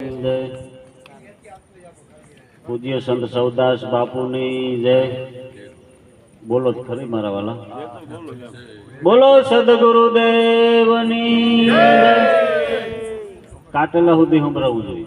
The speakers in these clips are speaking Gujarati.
જય પૂજ્ય સંત સૌદાસ બાપુની જય. બોલો ખરી મારા વાલા. બોલો સદગુરુદેવની કાટેલા સુધી સંભળાવવું જોઈએ.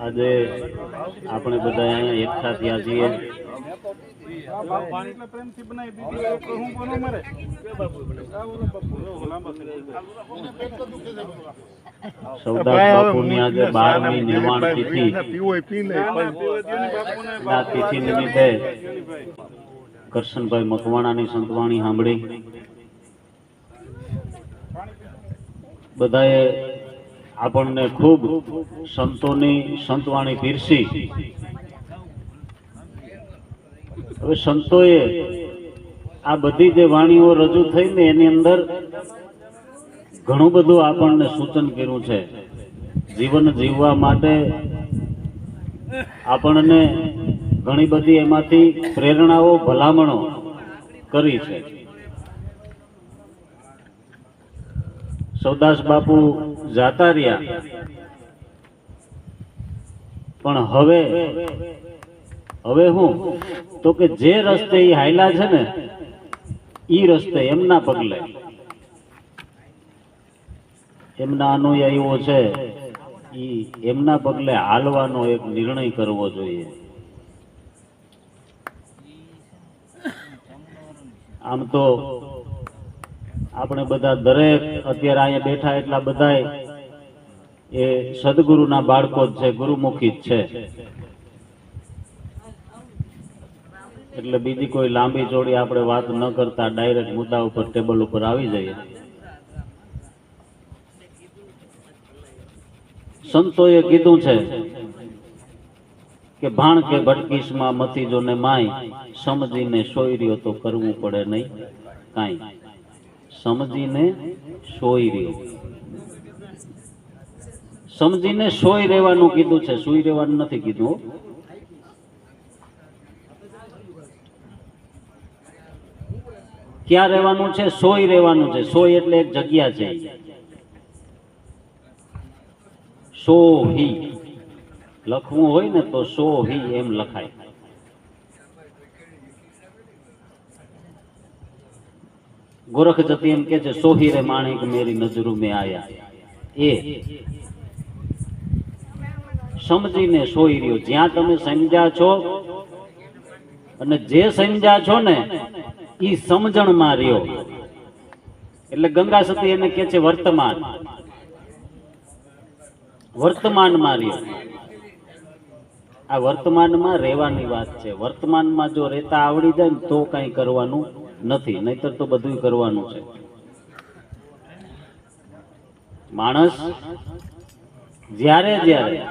આજે આપણે બધા અહીંયા એકઠા થયા છીએ. સૌદાસ બાપુની આજે બારમી નિર્વાણ તિથિ. આ તિથિ નિમિત્તે કરશનભાઈ મકવાણાની સંતવાણી સાંભળી. બધાએ આપણને ખૂબ સંતોની, સંતવાણી પીરસી. હવે સંતોએ આ બધી જે વાણીઓ રજૂ થઈ ને એની અંદર ઘણું બધું આપણને સૂચન કર્યું છે. જીવન જીવવા માટે આપણને ઘણી બધી એમાંથી પ્રેરણાઓ, ભલામણો કરી છે. સૌદાસ બાપુ જાતા રહ્યા. પણ હવે હવે હું, તો કે જે રસ્તે એ હાયલા છે ને એ રસ્તે એમના પગલે. એમના અનુયાયીઓ છે એ એમના પગલે હાલવાનો એક નિર્ણય કરવો જોઈએ. આમ તો આપણે બધા દરેક અત્યારે અહીંયા બેઠા એટલા બધા એ સદગુરુના બાળકો જ છે, ગુરુમુખી જ છે. એટલે બીજી કોઈ લાંબી ચોડી આપણે વાત ન કરતા, ડાયરેક્ટ મુદ્દા ઉપર, ટેબલ ઉપર આવી જઈએ. સંતોએ કીધું છે કે ભાણ કે ભટકીસમાં મતી જો ને માય, સમજીને સોયરીઓ તો કરવું પડે નહીં, કાંઈ. સમજીને સોઈ રહ્યો. સમજીને સોઈ રહેવાનું કીધું છે. સુઈ રહેવાનું નથી કીધું. ક્યાં રહેવાનું છે? સોઈ રહેવાનું છે. સોઈ એટલે એક જગ્યા છે. સોહી. લખવું હોય ને તો સોહી એમ લખાય. ગોરખ જતી એમ કે છે, સોહી રે માણેક મેરી નજરું મેં આયા. એ સમજીને સોઈ રહ્યો, જ્યાં તમે સમજ્યા છો અને જે સમજ્યા છો ને એ સમજણમાં રહ્યો. એટલે ગંગા સતી એને કે છે, વર્તમાન. વર્તમાનમાં રહ્યો. આ વર્તમાનમાં રહેવાની વાત છે. વર્તમાનમાં જો રહેતા આવડી જાય તો કઈ કરવાનું નથી, નહીતર તો બધું કરવાનું છે. માણસ જ્યારે જ્યારે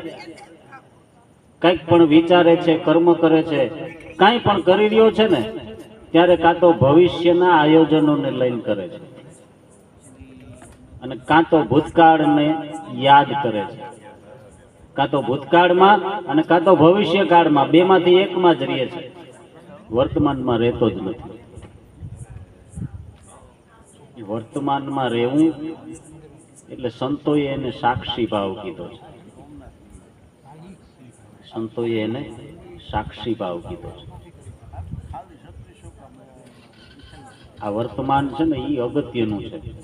કંઈક પણ વિચારે છે, કર્મ કરે છે, કાંઈ પણ કરી રહ્યો છે ને, ત્યારે કાં તો ભવિષ્યના આયોજનોને લઈને કરે છે. અને કાં તો ભૂતકાળને યાદ કરે છે. કાં તો ભૂતકાળમાં અને કાં તો ભવિષ્યકાળમાં, બેમાંથી એકમાં જ રહે છે વર્તમાનમાં રહેતો જ નથી. વર્તમાનમાં રહેવું એટલે સંતોએ એને સાક્ષી ભાવ કીધો છે. સંતોએ એને સાક્ષી ભાવ કીધો છે. આ વર્તમાન છે ને એ અગત્યનું છે.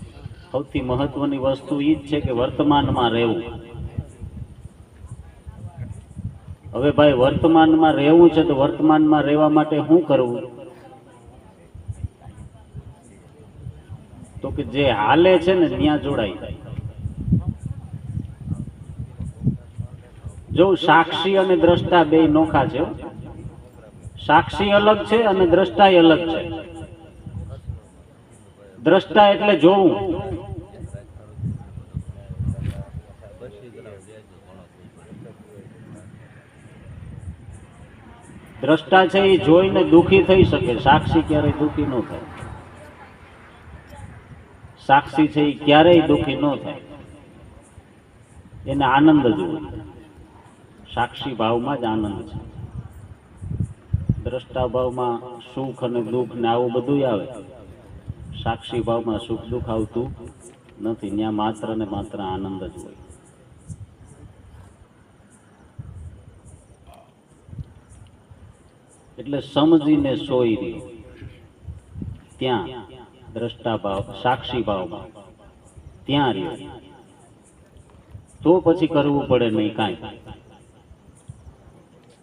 સૌથી મહત્વની વસ્તુ એ જ છે કે વર્તમાનમાં રહેવું. હવે ભાઈ, વર્તમાનમાં રહેવું છે તો વર્તમાનમાં રહેવા માટે શું કરવું? તો કે જે હાલે છે ને ત્યાં જોડાય જો સાક્ષી અને દ્રષ્ટા બે નોખા છે સાક્ષી અલગ છે અને દ્રષ્ટા અલગ છે. દ્રષ્ટા એટલે જોવું. દ્રષ્ટા છે એ જોઈને દુખી થઈ શકે. સાક્ષી ક્યારેય દુખી ન થાય. સાક્ષી છે એ ક્યારેય દુઃખી ન થાય. એને આનંદ જ હોય સાક્ષી ભાવમાં જ આનંદ છે. દ્રષ્ટા ભાવમાં સુખ અને દુઃખ ને આવું બધું આવે. સાક્ષી ભાવમાં સુખ દુઃખ આવતું નથી. ત્યાં માત્ર ને માત્ર આનંદ જ હોય. એટલે સમજીને સોઈ રહ્યો. ત્યાં દ્રષ્ટા સાક્ષી ભાવ ત્યાં રહ્યો. તો પછી કરવું પડે નહીં કાંઈ.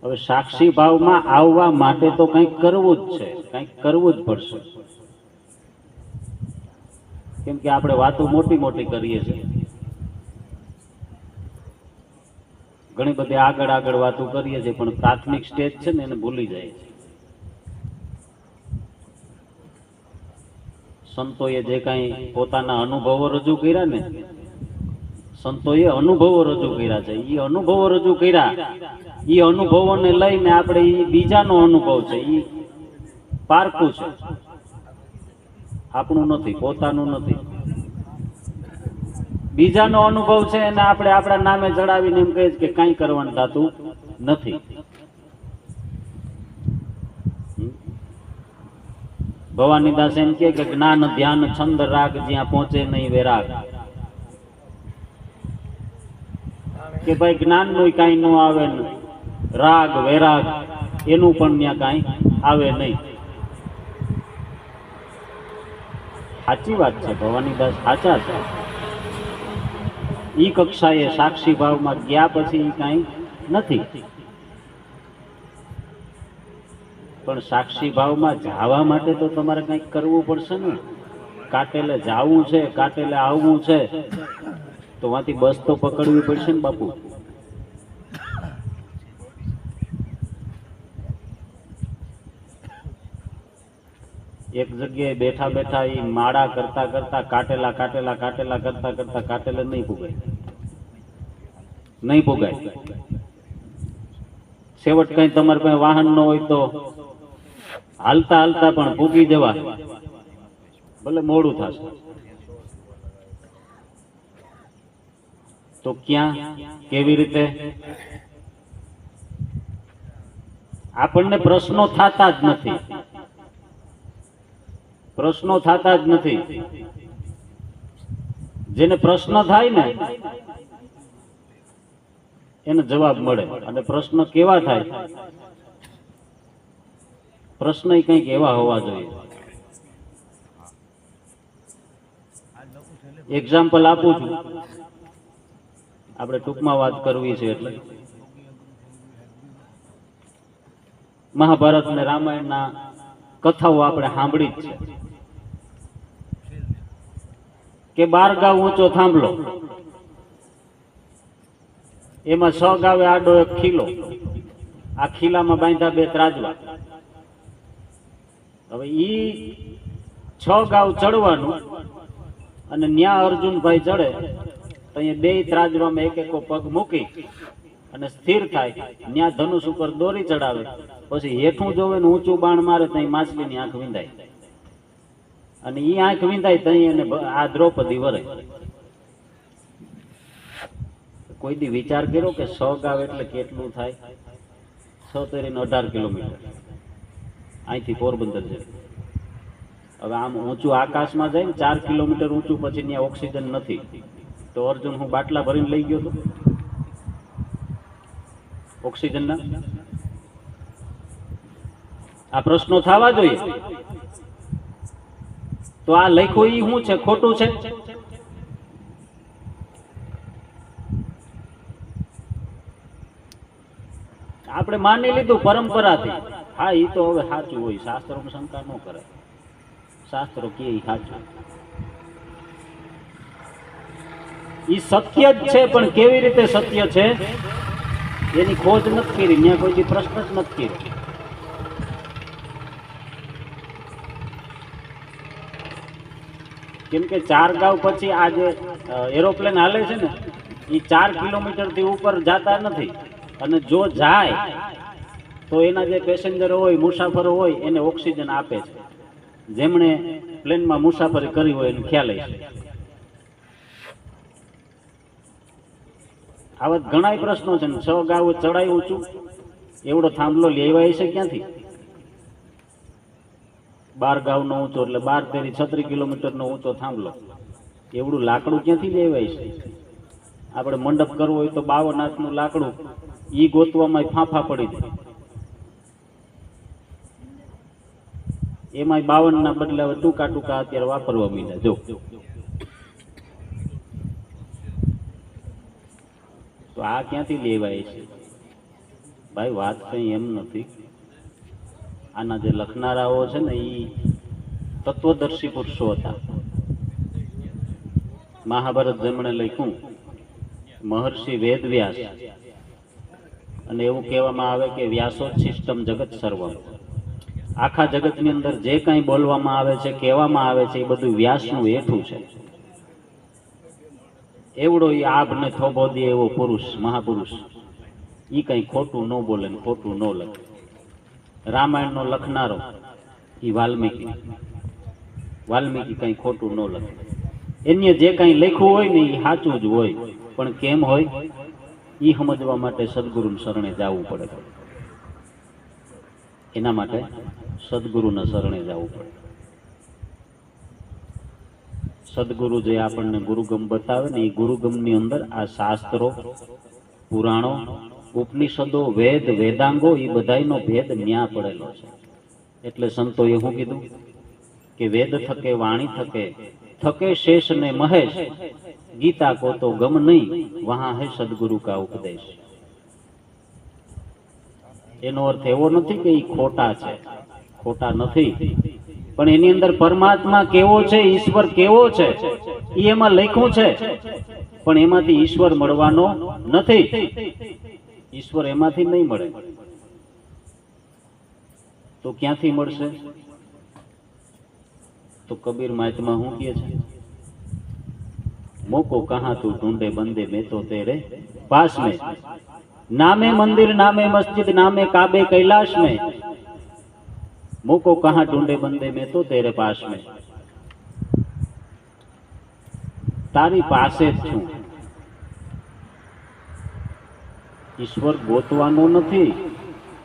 હવે સાક્ષી ભાવમાં આવવા માટે તો કંઈક કરવું જ છે, કંઈક કરવું જ પડશે. કેમ કે આપણે વાતો મોટી મોટી કરીએ છીએ. ઘણી બધી આગળ આગળ વાતો કરીએ છીએ, પણ પ્રાથમિક સ્ટેજ છે ને એને ભૂલી જાય છે. સંતોએ જે કાંઈ પોતાના અનુભવો રજૂ કર્યા ને, સંતોએ અનુભવો રજૂ કર્યા છે. એ અનુભવો રજૂ કર્યા એ અનુભવોને લઈને આપણે એ બીજાનો અનુભવ છે. એ પારકું છે. આપણું નથી, પોતાનું નથી. બીજાનો અનુભવ છે એને આપણે આપણા નામે ચડાવીને એમ કહીએ કે કાંઈ કરવાનું થતું નથી હમ? ભવાની દાસ એમ કે જ્ઞાન, ધ્યાન, છંદ, રાગ જ્યાં પહોંચે નહીં વેરાગ કે ભાઈ જ્ઞાનનું કાંઈ ન આવે રાગ, વૈરાગ, એનું પણ ત્યાં કાંઈ આવે નહીં. સાચી વાત છે, ભવાની દાસ સાચા છે. ઈ કક્ષાએ સાક્ષી ભાવમાં ગયા પછી કાંઈ નથી. પણ સાક્ષી ભાવમાં જવા માટે તો તમારે કંઈક કરવું પડશે ને? કાટેલે જાવું છે, કાટેલે આવવું છે. તો વાંથી બસ તો પકડવી પડશે ને બાપુ? એક જગ્યાએ બેઠા બેઠા એ માળા કરતા કરતા કાટેલા કાટેલા કાટેલા કરતા કરતા કાટેલે નહીં પુગાય. નહીં પુગાય. છેવટ કઈ તમારે પાસે વાહન ન હોય તો? હાલતા હાલતા પણ પૂગી જવા. ભલે મોડું થશે. તો ક્યાં, કેવી રીતે? આપણને પ્રશ્નો થતા જ નથી. પ્રશ્નો થતા જ નથી. જેને પ્રશ્ન થાય ને, એને જવાબ મળે. અને પ્રશ્ન કેવા થાય? પ્રશ્ન કંઈક એવા હોવા જોઈએ. એક્ઝામ્પલ આપું છું. આપણે ટૂંકમાં વાત કરવી છે એટલે. મહાભારત ને રામાયણના કથાઓ આપણે સાંભળી જ છે. કે બાર ગાવ ઊંચો થાંભલો. એમાં છ ગાવે આડો એક ખીલો. આ ખીલામાં બાંધ્યા બે ત્રાજવા. હવે ઈ છ ગાવ ચડવાનું અને ન્યા અર્જુનભાઈ ચડે, તો અહીંયા બે ત્રાજવામાં એક એક પગ મૂકી અને સ્થિર થાય. ન્યા ધનુષ ઉપર દોરી ચડાવે. પછી હેઠું જોવે ને ઊંચું બાણ મારે ત્યાં માછલીની આંખ વિંધાય. અને ઈ આંખ વિંધાય ત્યાં એને આ દ્રૌપદી વરે. કોઈ દી વિચાર કર્યો કે સો ગાવ એટલે કેટલું થાય? છ તેરીને અઢાર કિલોમીટર. અહીંથી પોરબંદર જાય હવે આમ ઊંચું આકાશમાં જાય ને ચાર કિલોમીટર ઊંચું પછી ત્યાં ઓક્સિજન નથી. તો અર્જુન, હું બાટલા ભરીને લઈ ગયો હતો ઓક્સિજનના? આ પ્રશ્નો થવા જોઈએ. તો આ લખ્યું ઈ શું છે? ખોટું છે? આપણે માની લીધું પરંપરાથી. હા એ તો હવે સાચું હોય. શાસ્ત્રોમાં શંકા ન કરે. શાસ્ત્રો કે એ સાચું. એ સત્ય જ છે, પણ કેવી રીતે સત્ય છે? એની ખોજ નથી કરી. ત્યાં કોઈ પ્રશ્ન જ નથી કર્યો. કેમ કે ચાર ગાંવ પછી આ જે એરોપ્લેન હાલે છે ને એ ચાર કિલોમીટરથી ઉપર જાતા નથી. અને જો જાય તો એના જે પેસેન્જરો હોય, મુસાફરો હોય, એને ઓક્સિજન આપે છે. જેમણે પ્લેનમાં મુસાફરી કરી હોય, એનો ખ્યાલ છે આવા ઘણાય પ્રશ્નો છે છ ગાવ ચડાય ઊંચું એવડો થાંભલો લેવાય છે ક્યાંથી? બાર ગાવનો ઊંચો, એટલે બાર તેરી છત્રીસ કિલોમીટરનો ઊંચો થાંભલો. એવડું લાકડું ક્યાંથી લેવાય છે આપણે મંડપ કરવો હોય તો બાવન હાથનું લાકડું ઈ ગોતવામાં ફાંફા પડી જાય એમાં બાવન ના બદલે હવે ટૂંકા ટૂંકા અત્યારે વાપરવા માંડ્યા, જો. તો આ ક્યાંથી લેવાય છે? ભાઈ, વાત કઈ એમ નથી. આના જે લખનારાઓ છે ને એ તત્વદર્શી પુરુષો હતા. મહાભારત જેમણે લખ્યું, મહર્ષિ વેદવ્યાસ. અને એવું કહેવામાં આવે કે વ્યાસોચ્છિષ્ટમ જગત સર્વમ. આખા જગતની અંદર જે કાંઈ બોલવામાં આવે છે, કહેવામાં આવે છે, એ બધું વ્યાસનું હેઠું છે. એવડો એ આભને થોભો દે એવો પુરુષ, મહાપુરુષ. એ કઈ ખોટું ન બોલે ખોટું ન લખે. રામાયણનો લખનારો એ વાલ્મીકી. વાલ્મીકી કઈ ખોટું ન લખે. એને જે કઈ લખ્યું હોય ને એ સાચું જ હોય. પણ કેમ હોય? એ સમજવા માટે સદગુરુને શરણે જવું પડે. એના માટે સદગુરુના શરણે જવું પડે. સદગુરુ જે આપણને ગુરુગમ બતાવે ને એ ગુરુગમની અંદર આ શાસ્ત્રો, પુરાણો, ઉપનિષદો, વેદ, વેદાંગો એ બધાનો ભેદ ન્યા પડેલો છે. એટલે સંતોએ શું કીધું? કે વેદ થકે, વાણી થકે થકે શેષ ને મહેશ, ગીતા કો તો ગમ નહીં, વહા હે સદગુરુ કા ઉપદેશ. એનો અર્થ એવો નથી કે એ ખોટા છે. ખોટા નથી. પણ એની અંદર પરમાત્મા કેવો છે, ઈશ્વર કેવો છે એ એમાં લખ્યું છે. પણ એમાંથી ઈશ્વર મળવાનો નથી. ઈશ્વર એમાંથી નહીં મળે. તો ક્યાંથી મળશે? તો કબીર માચમાં શું કહે છે? મોકો કહા તું ઢૂંઢે બંદે મેં તો તેરે પાસ में નામે મંદિર, નામે મસ્જિદ, નામે કાબે કૈલાશ મેં મૂકો કહા ઢૂંઢે બંદે મેં તો તેરે પાસ મેં તારી પાસે જ છું. ઈશ્વર ગોતવાનો નથી,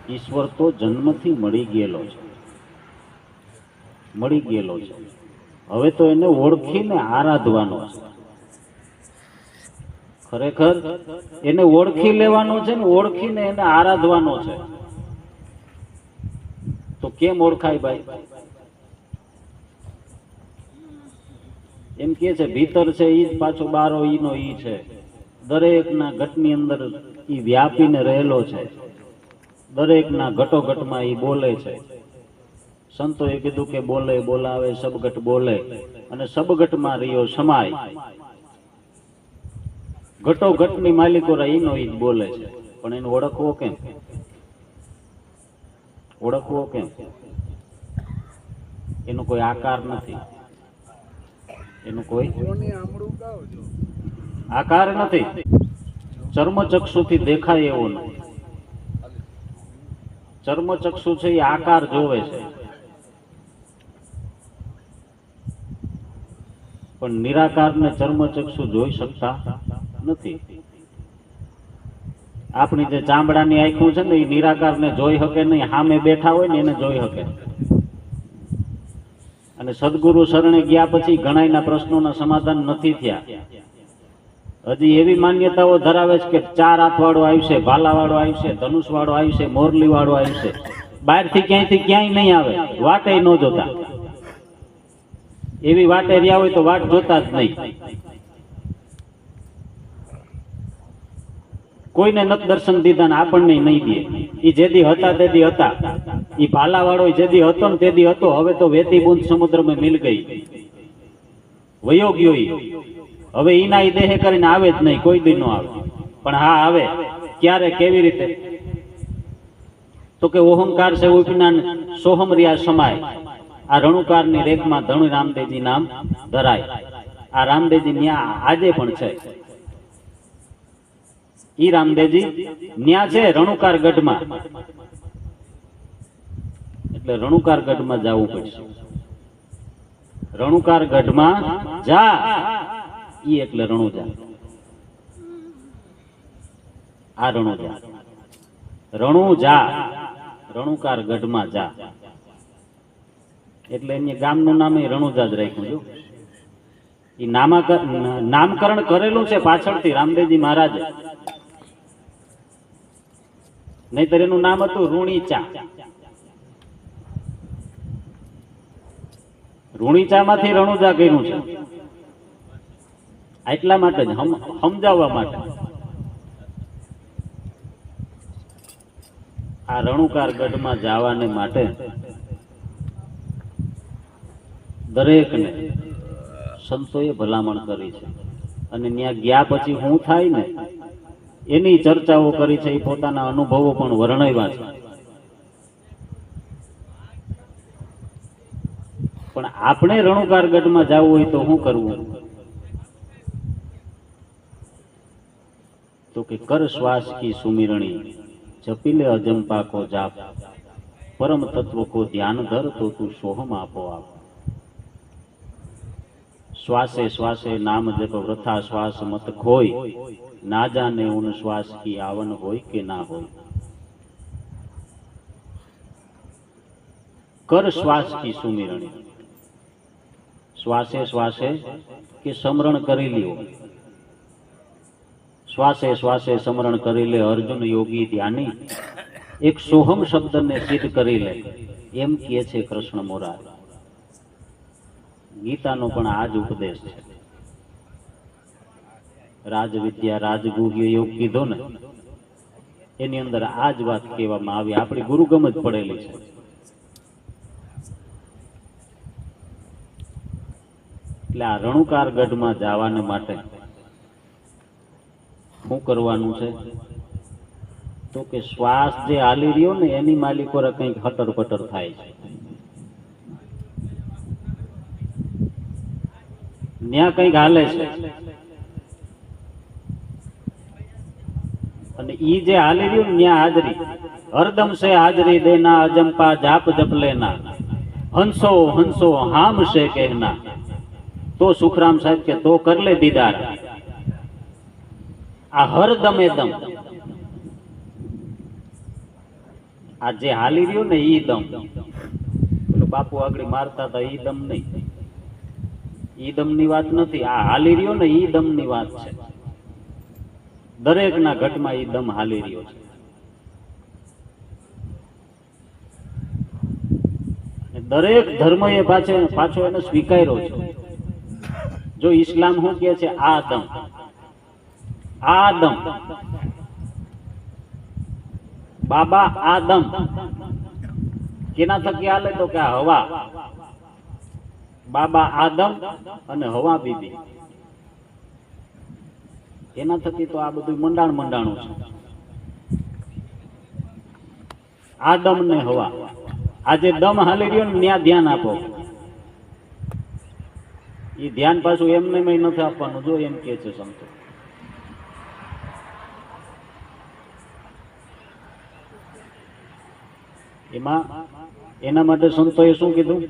ઈશ્વર તો જન્મથી મળી ગયેલો છે. મળી ગયેલો છે. હવે તો એને ઓળખીને આરાધવાનો છે. ખરેખર એને ઓળખી લેવાનો છે ને ઓળખીને એને આરાધવાનો છે. તો કેમ ઓળખાય ભાઈ? એમ કે છે, ભીતર છે ઈ જ પાછો બારો, ઈનો ઈ છે. દરેકના ઘટની અંદર ઈ વ્યાપીને રહેલો છે. દરેકના ઘટોઘટમાં ઈ બોલે છે. સંતોએ કીધું કે બોલે, બોલાવે સબગટ બોલે. અને સબગટમાં રહ્યો સમાય. ઘટો ઘટની માલિકો એનો જ બોલે છે. પણ એને ઓળખવો કેમ? ઓળખવો કેમ? એનો કોઈ આકાર નથી. એનું કોઈ આકાર નથી. ચર્મચક્ષુથી દેખાય એવો નથી. ચર્મચક્ષુ છે એ આકાર જોવે છે. પણ નિરાકારને ચર્મચક્ષુ જોઈ શકતા નથી. આપણી જે ચામડાની આંખું છે ને, એ નિરાકારને જોઈ શકે નહીં સામે બેઠા હોય ને, એને જોઈ શકે. અને સદગુરુ શરણે ગયા પછી ઘણાયના પ્રશ્નોના સમાધાન નથી થયા. હજી એવી માન્યતાઓ ધરાવે છે કે ચાર હાથવાળો આવશે ભાલાવાળો આવશે ધનુષવાળો આવશે મોરલીવાળો આવશે બહારથી ક્યાંયથી ક્યાંય નહીં આવે, વાટે ન જોતા. એવી વાટે રહ્યા હોય તો વાટ જોતા જ નહીં. કોઈને નત દર્શન દીધા આપણને નહીં દે. ઈ જેદી હતા તેદી હતા. ઈ ભાલાવાળો જેદી હતો ને તેદી હતો. હવે તો વેતી બુંદ સમુદ્રમાં મિલ ગઈ. વયો હવે ઈના ઈ દેહે કરીને આવે જ નહીં. કોઈ દી નો આવે. પણ હા, આવે. ક્યારે, કેવી રીતે? તો કે ઓહંકાર છે ઉપનાન સોહમ રિયા સમાય. આ રણુકારની રેખમાં ધણુ રામદેવજી નામ ધરાય. આ રામદેવજી ન્યા આજે પણ છે. ઈ રામદેવજી ન્યા છે રણુકાર ગઢમાં એટલે રણુકાર ગઢમાં જવું પડશે. રણુકાર ગઢમાં જા. ઈ એટલે રણુજા. આ રણુજા. રણુજા. રણુકાર ગઢમાં જા. એટલે એમને ગામનું નામ એ રણુજા જ રાખ્યું જો એ નામાકર નામકરણ કરેલું છે પાછળથી રામદેવજી મહારાજે. નહીતર એનું નામ હતું રૂણીચા માંથી રણુજા કર્યું છે. એટલા માટે જ સમજાવવા માટે. આ રણુકાર ગઢમાં જવાને માટે દરેકને સંતોએ ભલામણ કરી છે. અને ત્યાં ગયા પછી હું થાય ને એની ચર્ચાઓ કરી છે, એ પોતાના અનુભવો પણ વર્ણવ્યા છે. પણ આપણે રણુકાર ગઢમાં જવું હોય તો શું કરવું? તો કે કર શ્વાસ કી સુમિરણી જપીલે અજંપા કો જાપ, પરમ તત્વ કો ધ્યાન ધર તો તું સોહમ આપો આપ. શ્વાસે શ્વાસે નામ જપ, વૃથા શ્વાસ મત ખોય ના જાને ઉન શ્વાસ કી આવન હોય કે ના હોય. કર શ્વાસ કી સુમિરણ. શ્વાસે શ્વાસે કે સમરણ કરી લ્યો. શ્વાસે શ્વાસે સમરણ કરી લે અર્જુન યોગી ધ્યાની. એક સોહમ શબ્દને સિદ્ધ કરી લે. એમ કહે છે કૃષ્ણ મોરાર. ગીતાનો પણ આ જ ઉપદેશ છે. રાજવિદ્યા રાજગુહ્ય યોગ કીધો ને, એની અંદર આ જ વાત કહેવામાં આવી. આપણી ગુરુગમ જ પડેલી છે. એટલે આ રણુકાર જવાને માટે શું કરવાનું છે? તો કે શ્વાસ જે હાલી રહ્યો ને, એની માલિકો કંઈક હટર પટર થાય છે. ત્યાં કંઈક હાલે છે. અને ઈ જે હાલી રહ્યું ત્યાં હાજરી. હરદમ સે હાજરી દેના અજંપા જાપ જપ લેના. હંસો હંસો, હામ કહેના. તો સુખરામ સાહેબ કે, તો કર લે દીદાર. આ હરદમ દમ. આ જે હાલી રહ્યું ને ઈ દમ. બાપુ આગળ મારતા હતા, ઈ દમ નહીં. ઈ દમની વાત નથી. આ હાલી રહ્યો ને ઈ દમની વાત છે. દરેક ના ઘટમાં એ દમ હાલી રહ્યો છે. દરેક ધર્મ એ પાછો પાછો એને સ્વીકાર્યો છે. જો ઇસ્લામ શું કે છે? આ દમ. આ દમ. બાબા આદમ કેના થકી હાલે તો કે હવા. બાબા આદમ અને હવા, બીબી. એના થકી તો આ બધું મંડાણ મંડાણું છે. દમ ને હવા. આજે દમ હાલી રહ્યો ને ત્યાં ધ્યાન આપો. એ ધ્યાન પાછું એમને નથી આપવાનું. જો એમ કે છે સંતો. એમાં એના માટે સંતોએ શું કીધું?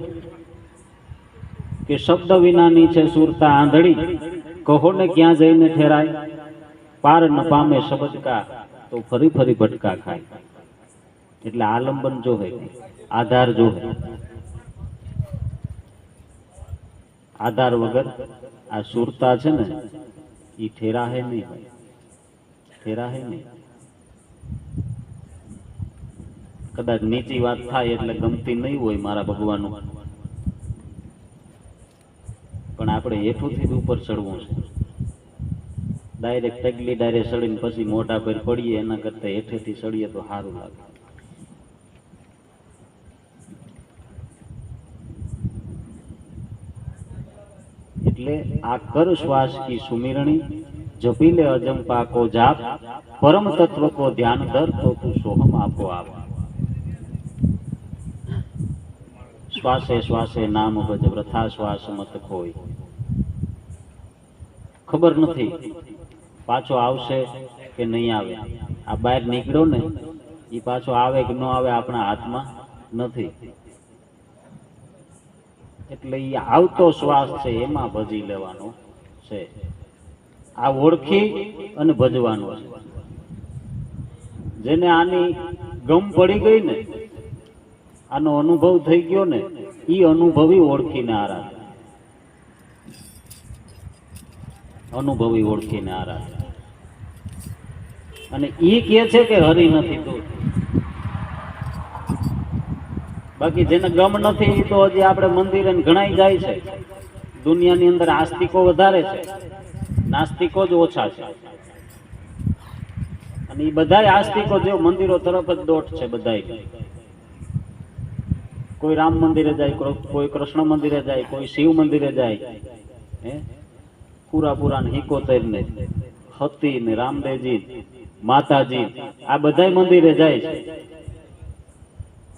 કે શબ્દ વિનાની છે સુરતા આંધળી. કહો ને ક્યાં જઈને ઠેરાય? પાર ન પામે શબદકા તો ફરી ફરી ભટકા ખાય. એટલે આલંબન જો હોય આધાર જો હોય આધાર વગર આ સુરતા છે ને એ ઠેરાહે નહીં ઠેરાહે નહીં. કદાચ નીચી વાત થાય એટલે ગમતી નહીં હોય મારા ભગવાનનું. પણ આપણે હેઠુંથી ઉપર ચડવું છે. ડાયરેક્ટ તગલી ડાયરેક્ટ ચડીને પછી મોટા પર પડીએ, એના કરતાં હેઠેથી ચડીએ તો સારું લાગે. એટલે આ કર શ્વાસ કી સુમિરણી જપી લે અજંપા કો જાપ, પરમ તત્વ કો ધ્યાન ધર તો તું સોહમ આપો આપ. શ્વાસે શ્વાસે નામ ભજ વ્રથા શ્વાસ મત ખોય ખબર નથી પાછો આવશે કે નહીં આવે. આ બહાર નીકળો ને, એ પાછો આવે કે ન આવે આપણા હાથમાં નથી. એટલે એ આવતો શ્વાસ છે, એમાં ભજી લેવાનો છે. આ ઓળખી અને ભજવાનો છે. જેને આની ગમ પડી ગઈ ને આનો અનુભવ થઈ ગયો ને એ અનુભવી ઓળખીને આરાધે. અનુભવી ઓળખીને આરાધે. અને એ કહે છે કે હરી નથી તો. બાકી જેને ગમ નથી એ તો હજી આપણે મંદિરે ગણાય જાય છે. દુનિયાની અંદર આસ્તિકો વધારે છે. નાસ્તિકો જ ઓછા છે. અને એ બધાય આસ્તિકો જેવો મંદિરો તરફ જ દોટ છે બધાય. કોઈ રામ મંદિરે જાય, કોઈ- કૃષ્ણ મંદિરે જાય, કોઈ શિવ મંદિરે જાય, હે? પૂરા પૂરા ને ને હતી ને રામદેવજી માતાજી આ બધાય મંદિરે જાય છે.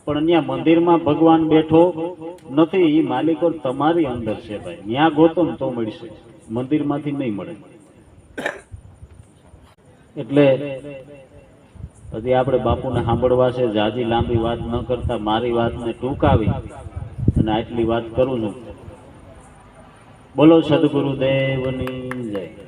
પણ અહીંયા મંદિરમાં ભગવાન બેઠો નથી એ માલિકો તમારી અંદર છે ભાઈ. ત્યાં ગોતો ને તો મળશે. મંદિરમાંથી નહીં મળે. એટલે હજી આપણે બાપુને સાંભળવા છે જાજી લાંબી વાત ન કરતા મારી વાતને ટૂંકાવી અને આટલી વાત કરું છું. બોલો સદગુરુદેવની જય.